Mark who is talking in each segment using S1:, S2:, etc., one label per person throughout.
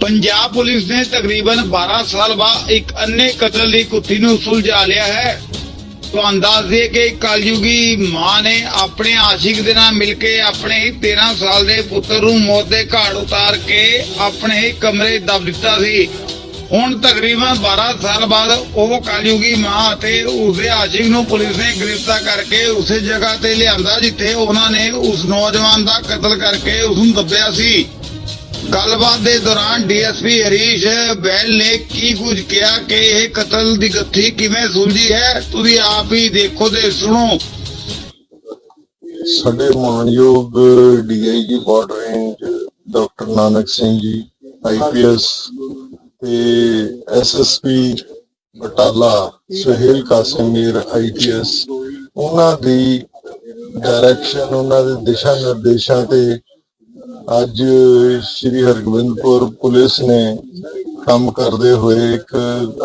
S1: Punjab police ਨੇ ਤਕਰੀਬਨ 12 ਸਾਲ ਬਾਅਦ ਇੱਕ ਅੰਨੇ ਕਤਲ ਦੀ ਕੁੱਥੀ ਨੂੰ ਸੁਲਝਾ ਲਿਆ ਹੈ। ਤੁਹਾਨੂੰ ਦੱਸ ਦਈਏ ਕਿ ਕਲਯੁਗੀ ਮਾਂ ਨੇ ਆਪਣੇ ਆਸ਼ਿਕ ਦੇ ਨਾਲ ਮਿਲ ਕੇ ਆਪਣੇ ਹੀ 13 ਸਾਲ ਦੇ ਪੁੱਤਰ ਨੂੰ ਮੌਤ ਦੇ ਘਾਟ ਉਤਾਰ ਕੇ ਆਪਣੇ ਹੀ ਕਮਰੇ ਦਬ ਦਿੱਤਾ ਸੀ। ਹੁਣ ਤਕਰੀਬਨ 12 ਸਾਲ ਬਾਅਦ ਉਹ ਕਲਯੁਗੀ ਮਾਂ ਅਤੇ ਉਸਦੇ ਆਸ਼ਿਕ ਨੂੰ ਪੁਲਿਸ ਨੇ ਗ੍ਰਿਫਤਾਰ ਕਰਕੇ ਉਸੇ ਜਗ੍ਹਾ ਤੇ ਲਿਆਂਦਾ ਜਿੱਥੇ ਉਹਨਾਂ ਨੇ ਉਸ ਨੌਜਵਾਨ ਦਾ ਕਤਲ ਕਰਕੇ ਉਸ ਨੂੰ ਦੱਬਿਆ ਸੀ। ਗੱਲਬਾਤ ਦੇ ਦੌਰਾਨ ਡੀਐਸਪੀ ਹਰੀਸ਼ ਬੈਲ ਨੇ ਕੀ ਕੁਝ ਕਿਹਾ ਕਿ ਇਹ ਕਤਲ ਦੀ ਗੱਥੀ ਕਿਵੇਂ ਸੁਲਝੀ ਹੈ? ਤੁਸੀਂ ਆਪ ਹੀ ਦੇਖੋ ਤੇ ਸੁਣੋ।
S2: ਸਾਡੇ ਮਾਨਯੋਗ DIG border range doctor Nanak Singh ji IPS ਤੇ ਐਸਐਸਪੀ ਬਟਾਲਾ, ਸੁਹੇਲ ਕਾਸਿਮੀਰ ਆਈਪੀਐਸ ਉਹਨਾਂ ਦੀ ਡਾਇਰੈਕਸ਼ਨ ਉਹਨਾਂ ਦੇ ਦਿਸ਼ਾ ਨਿਰਦੇਸ਼ਾਂ ਤੇ ਅੱਜ ਸ਼੍ਰੀ ਹਰਗੋਬਿੰਦਪੁਰ ਪੁਲਿਸ ਨੇ ਕੰਮ ਕਰਦੇ ਹੋਏ ਇੱਕ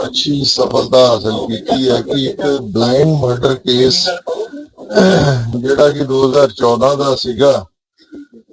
S2: ਅੱਛੀ ਸਫਲਤਾ ਹਾਸਲ ਕੀਤੀ ਹੈ ਕਿ ਇੱਕ ਬਲਾਈਂਡ ਮਰਡਰ ਕੇਸ ਜਿਹੜਾ ਕਿ 2014 ਦਾ ਸੀਗਾ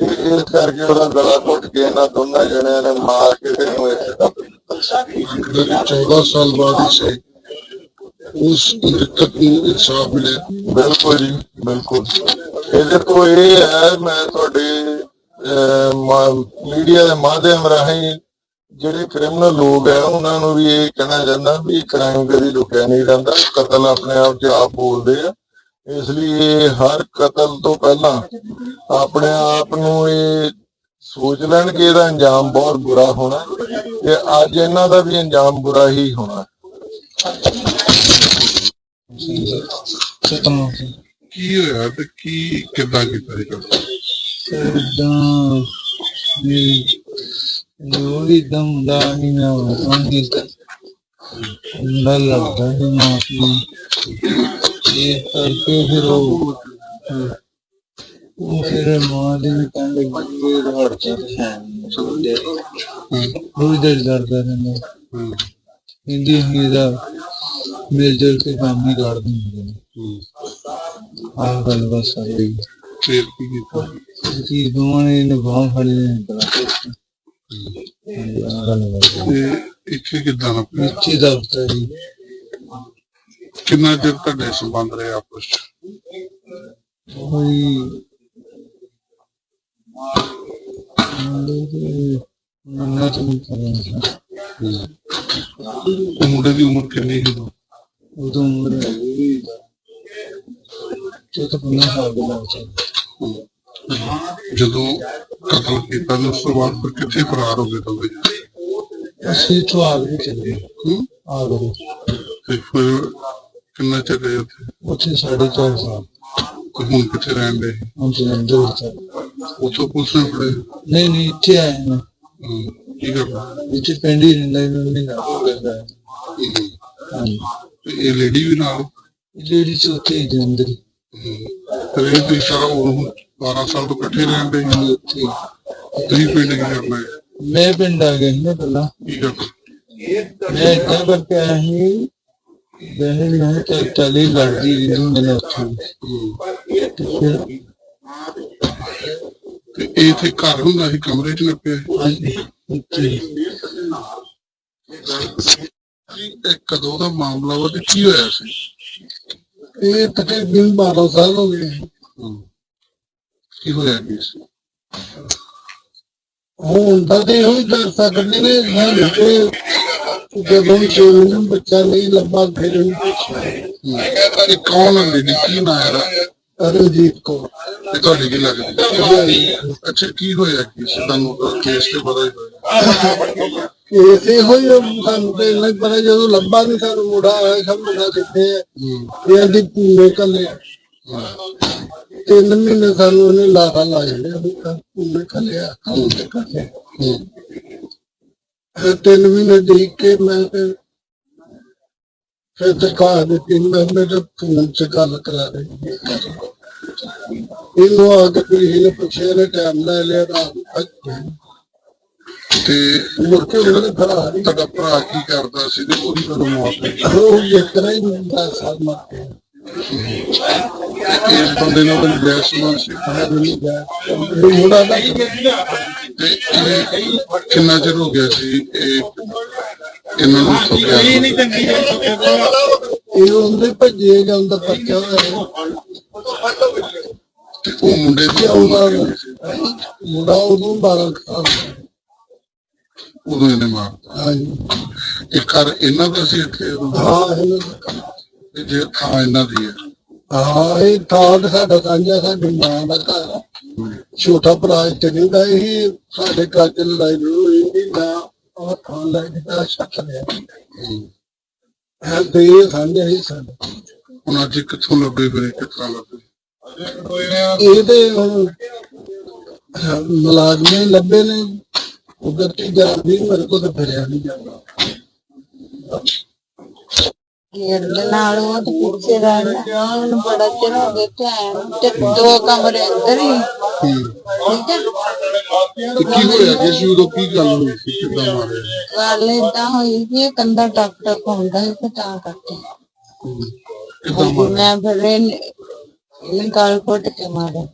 S2: ਇਸ ਕਰਕੇ ਉਹਦਾ ਗਲਾ ਘੁੱਟ ਕੇ ਇਹਨਾਂ ਦੋਨਾਂ ਜਣਿਆਂ ਨੇ ਮਾਰ ਕੇ ਤੇ ਉਹਨੂੰ ਇੱਥੇ ਦੱਬ ਦਿੱਤਾ।
S3: ਜਿਹੜੀ 14 ਸਾਲ ਬਾਅਦ ਹੀ ਸੇ ਉਸ ਦਿੱਕਤ ਨੂੰ ਇਨਸਾਫ ਮਿਲਿਆ।
S2: ਬਿਲਕੁਲ ਜੀ ਬਿਲਕੁਲ। ਇਹਦੇ ਤੋਂ ਇਹ ਹੈ ਮੈਂ ਤੁਹਾਡੇ ਮੀਡੀਆ ਦੇ ਮਾਧਿਅਮ ਰਾਹੀਂ ਜਿਹੜੇ ਕ੍ਰਿਮੀਨਲ ਲੋਕ ਹੈ ਉਹਨਾਂ ਨੂੰ ਵੀ ਇਹ ਕਹਿਣਾ ਚਾਹੁੰਦਾ ਵੀ ਕ੍ਰਾਈਮ ਕਦੀ ਲੁਕਿਆ ਨਹੀਂ ਰਹਿੰਦਾ ਕਤਲ ਆਪਣੇ ਆਪ ਚ ਆਪ ਬੋਲਦੇ ਆ। ਇਸ ਲਈ ਹਰ ਕਤਲ ਤੋਂ ਪਹਿਲਾਂ ਆਪਣੇ ਆਪ ਨੂੰ ਇਹ ਸੋਚ ਲੈਣ ਕਿ ਇਹਦਾ ਅੰਜਾਮ ਬਹੁਤ ਬੁਰਾ ਹੋਣਾ ਤੇ ਅੱਜ ਇਹਨਾਂ ਦਾ ਵੀ ਅੰਜਾਮ ਬੁਰਾ ਹੀ ਹੋਣਾ।
S3: ਕੀ ਹੋਇਆ ਤੇ ਕੀ ਕਿੱਦਾਂ ਕੀਤਾ ਇਹ ਕੰਮ
S4: ਜੋ ਵੀ ਦਮ ਦਾ ਨਹੀਂ ਨਾ ਨਾ ਲੱਗਦਾ ਨਾ। ਇਹ ਕਰਕੇ ਫਿਰ ਉਹ ਉਹ ਫਿਰ ਮਾਂ ਦੇ ਵੀ ਕਹਿਣ ਲੱਗੀ ਕਿ ਰੜ ਚੱਲ ਹੈ ਰੋਜ਼ ਦਰ ਦਰਦਾ ਰਹਿੰਦਾ ਹਿੰਦੀ ਹਿੰਦੀ ਦਾ ਮਿਲ ਜੁਲ ਕੇ ਕੰਮ ਹੀ ਕਰ ਦਿੰਦੇ ਆਹ ਗੱਲ ਬਸ ਆ ਰਹੀ
S3: ਫੇਰ ਕੀ ਕੀਤਾ
S4: ਜੀ ਦੋਵਾਂ ਨੇ ਨਿਭਾਉ ਫੜੇ ਨੇ
S3: ਇੱਥੇ ਕਿੱਦਾਂ ਦਾ ਪਿਆ?
S4: ਦਫ਼ਤਰ ਹੀ
S3: ਕਿੰਨਾ ਚਿਰ ਤੁਹਾਡੇ ਸੰਬੰਧ ਰਹੇ ਆਪਸ ਚ
S4: ਕੋਈ
S3: ਉਹ ਮੁੰਡੇ ਦੀ ਉਮਰ ਕਿੰਨੀ ਸੀ ਉਦੋਂ?
S4: ਉਦੋਂ ਉਮਰ ਹੈਗੀ ਚੌਦਾਂ ਪੰਦਰਾਂ ਸਾਲ ਦੇ ਲੱਗ
S3: ਜਦੋਂ ਕਤਲ ਕੀਤਾ ਤੇ ਉਸ ਤੋਂ ਬਾਅਦ ਫਿਰ ਕਿੱਥੇ ਫਰਾਰ ਹੋ ਗਏ ਜਣੇ?
S4: ਅਸੀਂ ਤੋਂ ਆ ਗਏ ਚਲੇ ਗਏ
S3: ਹੂੰ?
S4: ਆ ਗਏ
S3: ਤੇ ਫਿਰ ਕਿੰਨਾ ਚਿਰ ਰਹੇ ਉੱਥੇ?
S4: ਉੱਥੇ ਸਾਢੇ ਚਾਰ ਸਾਲ।
S3: ਤੇ ਹੁਣ ਕਿੱਥੇ ਰਹਿਣ ਦੇ?
S4: ਹੁਣ ਜਲੰਧਰ ਵਿੱਚ
S3: ਉੱਥੋਂ ਪੁਲਿਸ ਨੇ ਫੜੇ
S4: ਨਹੀਂ ਨਹੀਂ ਇੱਥੇ ਆਏ ਨੇ
S3: ਹੂੰ, ਕੀ ਕਰਨਾ
S4: ਇੱਥੇ ਪਿੰਡ ਹੀ ਰਹਿੰਦਾ ਇਹਨਾਂ ਨੇ ਨਾ ਕਰਦਾ
S3: ਹੂੰ।
S4: ਹਾਂਜੀ।
S3: ਤੇ ਇਹ ਲੇਡੀ ਵੀ ਨਾਲ?
S4: ਲੇਡੀ ਚ ਉੱਥੇ ਹੀ ਜਲੰਧਰ ਹੀ।
S3: ਤੇ ਇਹ ਤੁਸੀਂ ਸਾਰਾ ਉਹ 12 ਸਾਲ ਤੋਂ ਇਕੱਠੇ ਰਹਿਣ ਦੇ?
S4: ਹਾਂਜੀ, ਉੱਥੇ ਹੀ।
S3: ਤੁਸੀਂ ਪਿੰਡ ਕੀ ਕਰਨਾ ਹੈ?
S4: ਮੈਂ ਪਿੰਡ ਆ ਗਿਆ ਸੀ ਨਾ ਪਹਿਲਾਂ।
S3: ਕੀ ਕਰਨਾ?
S4: ਮੈਂ ਇੱਦਾਂ ਕਰਕੇ ਆਇਆ ਸੀ ਤੇ ਫਿਰ
S3: ਤੇ ਇਹ ਘਰ ਹੁੰਦਾ ਸੀ ਕਮਰੇ 'ਚ ਨੱਪਿਆ ਸੀ? ਇਹ ਕਦੋਂ ਦਾ ਮਾਮਲਾ ਵਾ ਤੇ ਕੀ ਹੋਇਆ ਸੀ?
S4: ਇਹ ਤਕਰੀਬਨ 12 ਸਾਲ ਹੋ ਗਏ।
S3: ਕੀ ਹੋਇਆ ਸੀ?
S4: ਹੁਣ ਤਾਂ ਤੇ ਇਹੋ ਹੀ ਕਰ ਸਕਦੇ ਨੇ ਮੈਂ ਤੇ
S5: ਜਦੋਂ ਚੋਣ ਬੱਚਾ ਨਹੀਂ ਲੱਭਾ ਫਿਰ
S3: ਇਹ ਕੌਣ ਹੁੰਦੀ ਨੇ ਕੀ ਨਾਂ ਹੈ
S5: ਅਰਜੀਤ ਕੋ
S3: ਇਹ ਤੁਹਾਡੀ ਕੀ ਲੱਗਦੀ? ਅੱਛਾ ਕੀ ਹੋਇਆ ਕੀ ਤੁਹਾਨੂੰ ਕੇਸ ਤੇ ਪਤਾ ਹੀ ਹੋਇਆ।
S5: ਇਸੇ ਹੋਈ ਸਾਨੂੰ ਤੇ ਪਤਾ ਜਦੋਂ ਲੱਭਾ ਨਹੀਂ ਸਾਨੂੰ ਮੁੰਡਾ ਆਇਆ ਮੁੰਡਾ ਕਿੱਥੇ ਹੈ। ਇਹ ਦੀ ਪੂਰੇ ਕੱਲੇ ਤਿੰਨ ਮਹੀਨੇ ਸਾਨੂੰ ਉਹਨੇ ਲਾਹਾ ਲਾਇਆ ਲਿਆ ਵੀ ਕੰਮ ਤੇ ਕੱਲੇ ਤਿੰਨ ਮਹੀਨੇ ਦੇਖ ਕੇ ਮੈਂ ਫਿਰ ਫਿਰ ਦਿਖਾ ਦਿੱਤੀ ਮੈਂ ਮੇਰੇ ਫੋਨ 'ਚ ਗੱਲ ਕਰਾ ਰਹੀ ਇਹਨੂੰ ਆ ਕੇ ਕੋਈ ਇਹਨੇ ਪੁੱਛਿਆ ਨੇ ਟਾਈਮ ਲੈ ਲਿਆ, ਰਾਤ
S3: ਤੇ
S5: ਮੁੜ ਉਹਨੇ ਫੜਾ
S3: ਤੁਹਾਡਾ ਭਰਾ ਕੀ ਕਰਦਾ ਸੀ ਤੇ ਉਹਦੀ ਕਦੋਂ ਮੌਤ ਹੋਈ
S5: ਉਹ ਜਿਤਨਾ ਹੀ ਹੁੰਦਾ ਸਾਲ ਮਰ ਕੇ
S3: ਇਸ ਬੰਦੇ ਨਾਲ ਕੋਈ ਬੈਸਮਾਨ ਸੀ
S5: ਮੈਂ ਨਹੀਂ ਗਿਆ ਇਹ ਮੁੰਡਾ ਦਾ
S3: ਤੇ ਇਹ ਕਿੰਨਾ ਚਿਰ ਹੋ ਗਿਆ ਸੀ ਇਹ ਇਹਨਾਂ ਨੂੰ ਠੋਕਿਆ
S5: ਇਹ ਉਹਦੇ ਭੱਜੇ ਜਾਂਦਾ ਪੱਕਾ ਹੋਇਆ
S3: ਤੇ ਉਹ ਮੁੰਡੇ ਦੀ
S5: ਆਉਂਦਾ ਮੁੰਡਾ ਉਦੋਂ 12 ਸਾਲ ਦਾ।
S3: ਉਦੋਂ ਇਹਨੇ ਮਾਰਤਾ
S5: ਹਾਂਜੀ
S3: ਇਹ ਘਰ ਇਹਨਾਂ ਦਾ ਸੀ ਇੱਥੇ?
S5: ਹਾਂ ਇਹਨਾਂ ਦਾ।
S3: ਤੇ ਜੇ ਥਾਂ ਇਹਨਾਂ ਦੀ ਹੈ।
S5: ਹਾਂ ਇਹ ਥਾਂ ਤੇ ਸਾਡਾ ਸਾਂਝਾ ਸਾਡੀ ਮਾਂ ਦਾ ਘਰ ਆ। ਛੋਟਾ ਭਰਾ ਇੱਥੇ ਨਹੀਂ ਦਾ ਇਹ ਸਾਡੇ ਘਰ ਚ ਲੜਾਈ ਹੋਈ ਨਹੀਂ ਨਾ ਉਹ ਥਾਂ ਲੈ ਕੇ ਤਾਂ ਛੱਕ ਲਿਆ ਹੈ ਤੇ ਇਹ ਸਾਂਝਾ ਹੀ ਸਾਡਾ।
S3: ਹੁਣ ਅੱਜ ਕਿੱਥੋਂ ਲੱਭੇ ਫਿਰ ਇਹ ਕਿੱਥਾਂ ਲੱਭੇ?
S5: ਇਹ ਤੇ ਹੁਣ ਮੁਲਾਜ਼ਮ ਹੀ ਲੱਭੇ ਨੇ ਉਧਰ ਤੇ ਜਾਂਦੀ ਮੇਰੇ ਕੋਲ ਤਾਂ ਫਿਰਿਆ ਨਹੀਂ ਜਾਂਦਾ।
S6: ਨਾਲ ਉਹ ਤੇ ਪਿੱਛੇ ਰਹਿਣਾ ਉਹਨੂੰ ਬੜਾ ਚਿਰ ਹੋ ਗਿਆ ਤੇ ਆਇਆ ਨੂੰ ਤੇ ਦੋ ਕਮਰੇ ਅੰਦਰ ਹੀ। ਠੀਕ ਹੈ
S3: ਤੇ ਕੀ ਹੋਇਆ ਕਿ ਸੀ? ਉਦੋਂ ਕੀ ਗੱਲ ਹੋਈ ਸੀ? ਕਿੱਦਾਂ ਮਾਰਿਆ?
S6: ਗੱਲ ਏਦਾਂ ਹੋਈ ਕਿ ਇਹ ਕੰਧਾ ਟੱਕ ਟੱਕ ਹੁੰਦਾ ਸੀ ਤੇ ਤਾਂ ਕਰਕੇ।
S3: ਕਿੱਦਾਂ ਮਾਰਿਆ?
S6: ਮੈਂ ਫਿਰ ਗਾਲ ਘੁੱਟ ਕੇ ਮਾਰਿਆ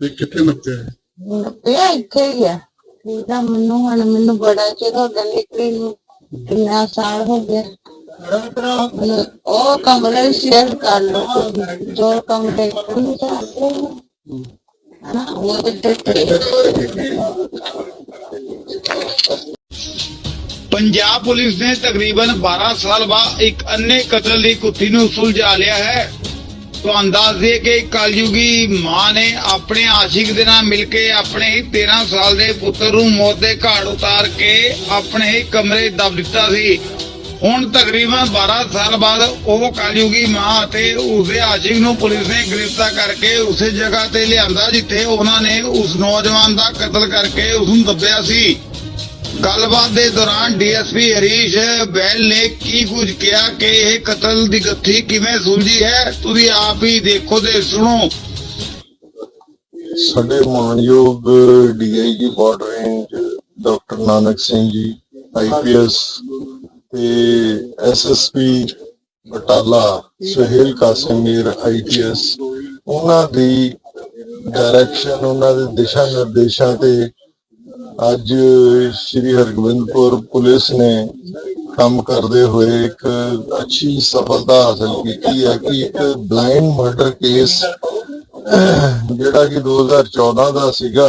S3: ਤੇ ਕਿੱਥੇ ਨੱਪਿਆ?
S6: ਪਿਆ ਇੱਥੇ ਹੀ ਆ। ਮੈਨੂੰ ਹੁਣ ਮੈਨੂੰ ਬੜਾ ਚਿਰ ਹੋ ਗਿਆ ਨਿਕਲੀ ਨੂੰ। ਕਿੰਨਾ ਸਾਲ ਹੋ ਗਿਆ। ਮੈਨੂੰ ਉਹ ਕਮਰੇ ਸ਼ੇਅਰ ਕਰ ਲਓ, ਜੋ ਕਮਰੇ ਖੁੱਲ੍ਹ ਜਾਂਦੇ ਨੇ ਹਨਾ ਉਹ ਤੇ ਟੁੱਟੇ
S1: ਪੰਜਾਬ ਪੁਲਿਸ ਨੇ ਤਕਰੀਬਨ 12 ਸਾਲ ਬਾਅਦ ਇੱਕ ਅੰਨੇ ਕਤਲ ਦੀ ਗੁੱਥੀ ਨੂੰ ਸੁਲਝਾ ਲਿਆ ਹੈ। ਤੁਹਾਨੂੰ ਦੱਸ ਦਈਏ ਕਿ ਕਲਯੁਗੀ ਮਾਂ ਨੇ ਆਪਣੇ ਆਸ਼ਿਕ ਦੇ ਨਾਲ ਮਿਲ ਕੇ ਆਪਣੇ ਹੀ 13 ਸਾਲ ਦੇ ਪੁੱਤਰ ਨੂੰ ਮੌਤ ਦੇ ਘਾਟ ਉਤਾਰ ਕੇ ਆਪਣੇ ਹੀ ਕਮਰੇ ਦਬ ਦਿੱਤਾ ਸੀ। ਹੁਣ ਤਕਰੀਬਨ 12 ਸਾਲ ਬਾਅਦ ਉਹ ਕਲਯੁਗੀ ਮਾਂ ਅਤੇ ਉਸਦੇ ਆਸ਼ਿਕ ਨੂੰ ਪੁਲਿਸ ਨੇ ਗ੍ਰਿਫਤਾਰ ਕਰਕੇ ਉਸੇ ਜਗ੍ਹਾ ਤੇ ਲਿਆਂਦਾ ਜਿੱਥੇ ਉਹਨਾਂ ਨੇ ਉਸ ਨੌਜਵਾਨ ਦਾ ਕਤਲ ਕਰਕੇ ਉਸ ਨੂੰ ਦੱਬਿਆ ਸੀ। ਗੱਲਬਾਤ ਦੇ ਦੌਰਾਨ ਡੀਐਸਪੀ ਹਰੀਸ਼ ਬੈਲ ਨੇ ਕੀ ਕੁਝ ਕਿਹਾ ਕਿ ਇਹ ਕਤਲ ਦੀ ਗੱਥੀ ਕਿਵੇਂ ਸੁਲਝੀ ਹੈ? ਤੁਸੀਂ ਆਪ ਹੀ ਦੇਖੋ ਤੇ ਸੁਣੋ।
S2: ਸਾਡੇ ਮਾਨਯੋਗ DIG border range doctor Nanak Singh ji IPS ਤੇ ਐਸਐਸਪੀ ਬਟਾਲਾ, ਸੁਹੇਲ ਕਾਸਿਮੀਰ ਆਈਪੀਐਸ ਉਹਨਾਂ ਦੀ ਡਾਇਰੈਕਸ਼ਨ ਉਹਨਾਂ ਦੇ ਦਿਸ਼ਾ ਨਿਰਦੇਸ਼ਾਂ ਤੇ ਅੱਜ ਸ਼੍ਰੀ ਹਰਗੋਬਿੰਦਪੁਰ ਪੁਲਿਸ ਨੇ ਕੰਮ ਕਰਦੇ ਹੋਏ ਇੱਕ ਅੱਛੀ ਸਫਲਤਾ ਹਾਸਲ ਕੀਤੀ ਹੈ ਕਿ ਇੱਕ ਬਲਾਈਂਡ ਮਰਡਰ ਕੇਸ ਜਿਹੜਾ ਕਿ 2014 ਦਾ ਸੀਗਾ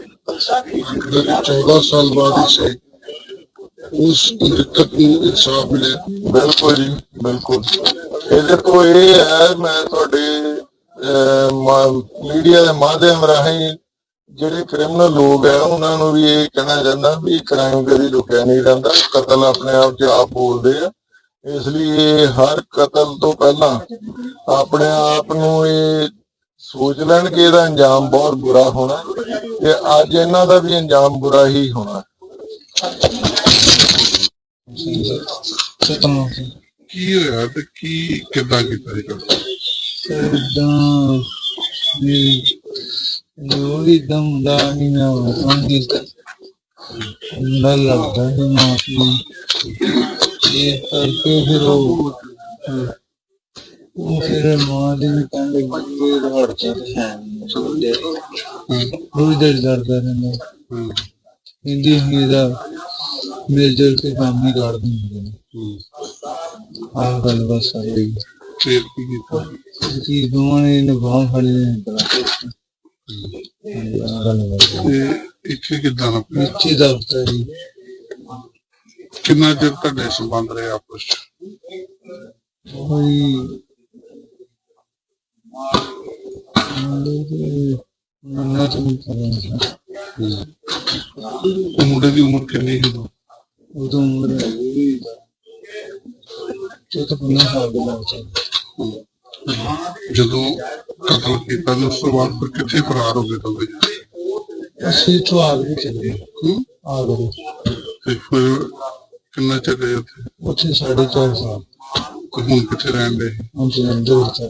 S2: ਦੱਬ ਦਿੱਤਾ
S3: ਜਿਹੜੇ 14 ਸਾਲ ਉਸ ਮ੍ਰਿਤਕ ਨੂੰ ਇਨਸਾਫ ਮਿਲਿਆ।
S2: ਬਿਲਕੁਲ ਜੀ, ਬਿਲਕੁਲ। ਇਹਦੇ ਤੋਂ ਇਹ ਹੈ, ਮੈਂ ਤੁਹਾਡੇ ਮੀਡੀਆ ਦੇ ਮਾਧਿਅਮ ਰਾਹੀਂ ਜਿਹੜੇ ਕ੍ਰਿਮੀਨਲ ਲੋਕ ਹੈ ਉਹਨਾਂ ਨੂੰ ਵੀ ਇਹ ਕਹਿਣਾ ਚਾਹੁੰਦਾ ਵੀ ਕ੍ਰਾਈਮ ਕਦੀ ਲੁਕਿਆ ਨਹੀਂ ਰਹਿੰਦਾ ਕਤਲ ਆਪਣੇ ਆਪ ਚ ਆਪ ਬੋਲਦੇ ਆ। ਇਸ ਲਈ ਇਹ ਹਰ ਕਤਲ ਤੋਂ ਪਹਿਲਾਂ ਆਪਣੇ ਆਪ ਨੂੰ ਇਹ ਸੋਚ ਲੈਣ ਕਿ ਇਹਦਾ ਅੰਜਾਮ ਬਹੁਤ ਬੁਰਾ ਹੋਣਾ ਤੇ ਅੱਜ ਇਹਨਾਂ ਦਾ ਵੀ ਅੰਜਾਮ ਬੁਰਾ ਹੀ ਹੋਣਾ।
S5: ਸਤਨਾਮ ਸਿੰਘ
S3: ਕੀ ਹੋਇਆ ਤੇ ਕੀ ਕਿੱਦਾਂ ਕੀਤਾ ਇਹ ਕੰਮ?
S5: ਇਦਾਂ ਵੀ ਲੋੜੀ ਦਮ ਦਾ ਨਹੀਂ ਨਾ ਅੰਦਿਲ ਨਾ ਲੱਗਦਾ ਨਾ ਇਹ ਕਰਕੇ ਫਿਰ ਉਹ ਉਹ ਫਿਰ ਮਾਂ ਦੇ ਵੀ ਕਹਿੰਦੇ ਗੁੱਗੇ ਰੜ ਚ ਹੈ ਸਮਝਦੇ ਰੋਜ਼ ਦਰ ਦਰਦਾ ਰਹਿੰਦਾ।
S3: ਹੂੰ।
S5: ਹਿੰਦੀ ਹਿੰਦੀ ਦਾ ਮਿਲ ਜੁਲ ਕੇ ਕੰਮ ਹੀ ਕਰ ਦਿੰਦੇ ਨੇ
S3: ਹੂੰ।
S5: ਆਹ ਗੱਲ ਬਸ ਆ ਰਹੀ
S3: ਫਿਰ ਕੀ ਕੀਤਾ?
S5: ਕਿ ਦੋਵਾਂ ਨੇ ਨਿਭਾਉ ਫੜੇ ਨੇ।
S3: ਤੇ ਇੱਥੇ ਕਿੱਦਾਂ ਨਾ
S5: ਨੀਚੇ ਦਫ਼ਤਰ ਹੀ
S3: ਕਿੰਨਾ ਚਿਰ ਤੁਹਾਡੇ ਸੰਬੰਧ ਰਹੇ ਆਪਸ ਚ?
S5: ਕੋਈ ਮੰਨਾ ਤੁਮ ਕਰਾਂ
S3: ਉਹ ਮੁੰਡੇ ਦੀ ਉਮਰ ਕਿੰਨੀ ਸੀ? ਉਦੋਂ?
S5: ਉਦੋਂ ਉਮਰ ਹੈਗੀ ਤੇ ਤਾਂ ਪੰਨਾ ਸਾਲ ਦਾ ਬੱਚਾ
S3: ਜਦੋਂ ਕਤਲ ਕੀਤਾ ਤੇ ਉਸ ਤੋਂ ਬਾਅਦ ਫਿਰ ਕਿੱਥੇ ਫਰਾਰ ਹੋ ਗਏ ਦੋਵੇਂ ਜਣੇ?
S5: ਅਸੀਂ ਤੋਂ ਆ ਗਏ ਚਲੇ
S3: ਹੂੰ?
S5: ਆ ਗਏ
S3: ਤੇ ਫਿਰ ਕਿੰਨਾ ਚਿਰ ਰਹੇ ਉੱਥੇ?
S5: ਉੱਥੇ ਸਾਢੇ ਚਾਰ ਸਾਲ।
S3: ਹੁਣ ਕਿੱਥੇ ਰਹਿਣ ਦੇ
S5: ਹੁਣ ਜਲੰਧਰ ਵਿੱਚ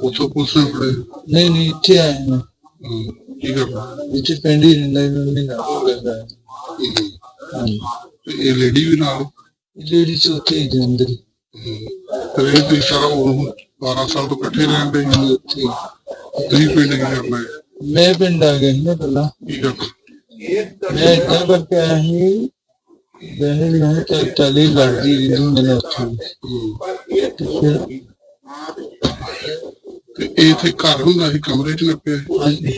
S3: ਉੱਥੋਂ ਪੁਲਿਸ ਨੇ ਫੜੇ?
S5: ਨਹੀਂ ਨਹੀਂ ਇੱਥੇ ਆਏ ਨੇ
S3: ਹੂੰ, ਕੀ ਕਰਨਾ
S5: ਇੱਥੇ ਪਿੰਡ ਹੀ ਰਹਿੰਦਾ ਇਹਨਾਂ ਨੇ ਨਾ ਕਰਦਾ
S3: ਹੂੰ।
S5: ਹਾਂਜੀ।
S3: ਤੇ ਇਹ ਲੇਡੀ ਵੀ ਨਾਲ?
S5: ਲੇਡੀ ਚ ਉੱਥੇ ਹੀ ਹੀ
S3: ਹੂੰ। ਤੇ ਇਹ ਤੁਸੀਂ ਸਾਰਾ ਉਹ 12 ਸਾਲ ਤੋਂ ਇਕੱਠੇ ਰਹਿਣ ਦੇ
S5: ਹਾਂਜੀ, ਉੱਥੇ ਹੀ।
S3: ਤੁਸੀਂ ਪਿੰਡ ਕੀ ਕਰਨਾ ਹੈ?
S5: ਮੈਂ ਪਿੰਡ ਆ ਗਿਆ ਸੀ ਨਾ ਪਹਿਲਾਂ।
S3: ਕੀ ਕਰਨਾ?
S5: ਮੈਂ ਇੱਦਾਂ ਕਰਕੇ ਆਇਆ ਸੀ ਬਹਿਣ ਨੂੰ ਤੇ ਚਲੀ ਲੜਦੀ ਰਹੀ ਮੈਨੇ ਉੱਥੇ
S3: ਹੂੰ।
S5: ਤੇ
S3: ਇਹ ਇੱਥੇ ਘਰ ਹੁੰਦਾ ਸੀ ਕਮਰੇ 'ਚ ਨੱਪਿਆ?
S5: ਹਾਂਜੀ।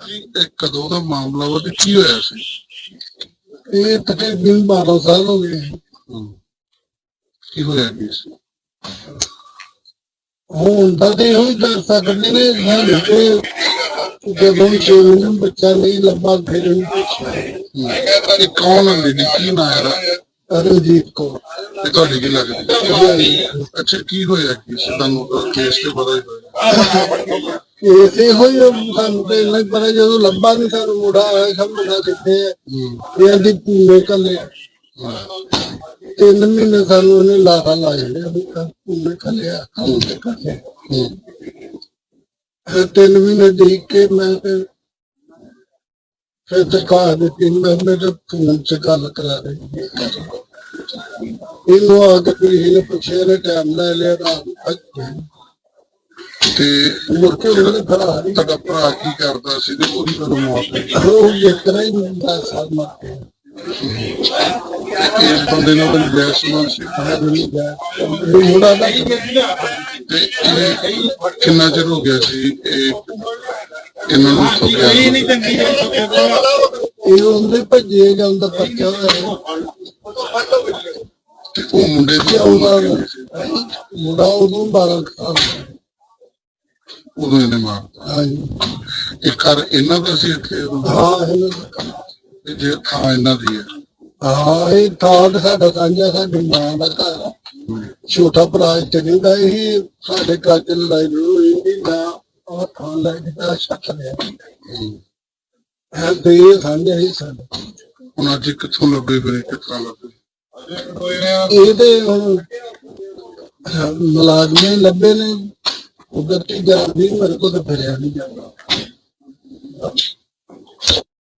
S3: ਕੀ ਇਹ ਕਦੋਂ ਦਾ ਮਾਮਲਾ ਵਾ ਤੇ ਕੀ ਹੋਇਆ ਸੀ
S5: ਇਹ ਤਕਰੀਬਨ 12 ਸਾਲ ਹੋ ਗਏ
S3: ਕੀ ਹੋਇਆ ਕੀ ਸੀ
S5: ਹੁਣ ਤਾਂ ਤੇ ਉਹੀ ਕਰ ਸਕਦੇ ਨੇ ਸਾਡੇ ਜਦੋਂ ਨੂੰ ਬੱਚਾ ਨਹੀਂ ਲੱਭਾ ਫਿਰ
S3: ਇਹ ਕੌਣ ਹੈ ਲੇਡੀ ਕੀ ਨਾਂ ਹੈ
S5: ਅਰਜੀਤ ਕੋ
S3: ਤੇ ਤੁਹਾਡੀ ਕੀ ਲੱਗਦੀ? ਅੱਛਾ ਕੀ ਹੋਇਆ ਕੀ ਤੁਹਾਨੂੰ ਕੇਸ ਤੇ ਪਤਾ ਹੀ ਹੋਇਆ।
S5: ਇਸੇ ਹੋਈ ਸਾਨੂੰ ਤੇ ਨਹੀਂ ਪਤਾ ਜਦੋਂ ਲੱਭਾ ਨਹੀਂ ਸਾਨੂੰ ਮੁੰਡਾ ਆਇਆ ਸਭ ਮੁੰਡਾ ਕਿੱਥੇ ਹੈ। ਇਹ ਦੀ ਪੂਰੇ ਕੱਲੇ ਤਿੰਨ ਮਹੀਨੇ ਸਾਨੂੰ ਉਹਨੇ ਲਾਹਾ ਲਾ ਲਿਆ ਵੀ ਤਾਂ ਪੂਰੇ ਕੱਲੇ ਆ ਕੰਮ ਤੇ ਕੱਲੇ ਤਿੰਨ ਮਹੀਨੇ ਦੇਖ ਕੇ ਮੈਂ ਫਿਰ ਫਿਰ ਤੇ ਦਿੱਤੀ, ਮੈਂ ਮੇਰੇ ਫੋਨ 'ਚ ਗੱਲ ਕਰਾ ਦੇ ਇਹਨੂੰ ਆ ਕੇ ਕਿਸੇ ਨੇ ਪੁੱਛਿਆ ਨੇ ਟਾਈਮ ਲੈ ਲਿਆ, ਰਾਤ
S3: ਤੇ
S5: ਮੁੜ ਕੇ ਉਹਨੇ ਭਰਾ
S3: ਤੁਹਾਡਾ ਭਰਾ ਕੀ ਕਰਦਾ ਸੀ ਤੇ ਉਹਦੀ ਕਦੋਂ ਮੌਤ ਹੋਈ
S5: ਉਹ ਜਿੱਤਰਾ ਹੀ ਹੁੰਦਾ ਸਾਲ ਮਰ ਕੇ
S3: ਇਸ ਬੰਦੇ ਨਾਲ ਬੈਸਮਾਨ ਸੀ
S5: ਇਹ ਮੁੰਡਾ ਦਾ
S3: ਕਿੰਨਾ ਚਿਰ ਹੋ ਗਿਆ ਸੀ ਇਹ ਇਹਨਾਂ ਨੂੰ ਤੋਂ ਗਿਆ
S5: ਇਹ ਉਹਦੇ ਭੱਜੇ ਜਾਂਦਾ ਪੱਕਾ ਹੋਇਆ
S3: ਤੇ ਉਹ ਮੁੰਡੇ ਦੀ
S5: ਉਹਦਾ
S3: ਉਮਰ?
S5: ਮੁੰਡਾ ਉਦੋਂ 12 ਸਾਲ ਦਾ।
S3: ਉਦੋਂ ਇਹਨੇ ਮਾਰਤਾ
S5: ਹਾਂਜੀ
S3: ਇਹ ਘਰ ਇਹਨਾਂ ਦਾ ਸੀ ਇੱਥੇ?
S5: ਹਾਂ ਇਹਨਾਂ ਦਾ
S3: ਜੇ ਥਾਂ ਇਹਨਾਂ ਦੀ ਹੈ
S5: ਹਾਂ ਇਹ ਥਾਂ ਤੇ ਸਾਡਾ ਸਾਂਝਾ ਸਾਡੀ ਮਾਂ ਦਾ ਘਰ ਆ। ਛੋਟਾ ਭਰਾ ਇੱਥੇ ਰਹਿੰਦਾ ਇਹ ਸਾਡੇ ਘਰ ਚ ਲੜਾਈ ਹੋਈ ਨਹੀਂ ਨਾ ਉਹ ਥਾਂ ਲੈ ਕੇ ਤਾਂ ਛੱਕ ਲਿਆ ਹੈ। ਤੇ ਇਹ ਸਾਂਝਾ ਹੀ ਸਾਡਾ।
S3: ਹੁਣ ਅੱਜ ਕਿੱਥੋਂ ਲੱਭੇ ਫਿਰ ਕਿੱਥਾਂ ਲੱਭੇ?
S5: ਇਹ ਤੇ ਹੁਣ ਮੁਲਾਜ਼ਮੇ ਲੱਭੇ ਨੇ ਉਧਰ ਤੇ ਜਾਂਦੀ ਮੇਰੇ ਕੋਲ ਤਾਂ ਫਿਰਿਆ ਨਹੀਂ ਜਾਂਦਾ।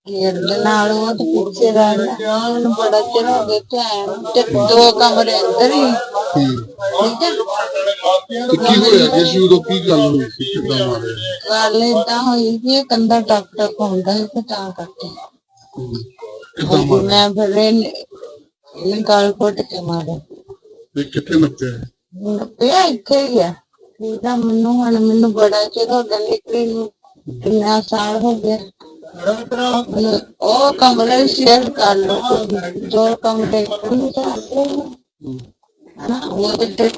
S6: ਨਾਲ ਉਹ ਤੇ ਪਿੱਛੇ ਰਹਿਣਾ ਉਹਨੂੰ ਬੜਾ ਚਿਰ ਹੋ ਗਿਆ ਤੇ ਆਇਆ ਨੂੰ ਤੇ ਦੋ ਕਮਰੇ ਅੰਦਰ ਹੀ। ਠੀਕ ਹੈ
S3: ਤੇ ਕੀ ਹੋਇਆ ਕਿ ਸੀ? ਉਦੋਂ ਕੀ ਗੱਲ ਹੋਈ ਸੀ? ਕਿੱਦਾਂ ਮਾਰਿਆ?
S6: ਗੱਲ ਏਦਾਂ ਹੋਈ ਕਿ ਇਹ ਕੰਧਾ ਟਕ ਟਕ ਹੁੰਦਾ ਸੀ ਤੇ ਤਾਂ ਕਰਕੇ।
S3: ਕਿੱਦਾਂ ਮਾਰਿਆ?
S6: ਮੈਂ ਗਲ ਘੁੱਟ ਕੇ ਮਾਰਿਆ।
S3: ਤੇ ਕਿੱਥੇ ਨੱਪਿਆ?
S6: ਹੁਣ ਪਿਆ ਇੱਥੇ ਹੀ ਆ ਮੈਨੂੰ ਹੁਣ ਮੈਨੂੰ ਬੜਾ ਚਿਰ ਹੋ ਗਿਆ ਨਿਕਲੀ ਨੂੰ। ਕਿੰਨਾ ਸਾਲ ਹੋ ਗਿਆ। ਉਹ ਕਮਰੇ ਸ਼ੇਅਰ ਕਰ ਲਓ ਜੋ ਕਮਰੇ ਖੁੱਲ ਜਾਂਦੇ ਹਨ ਉਹ ਤੇ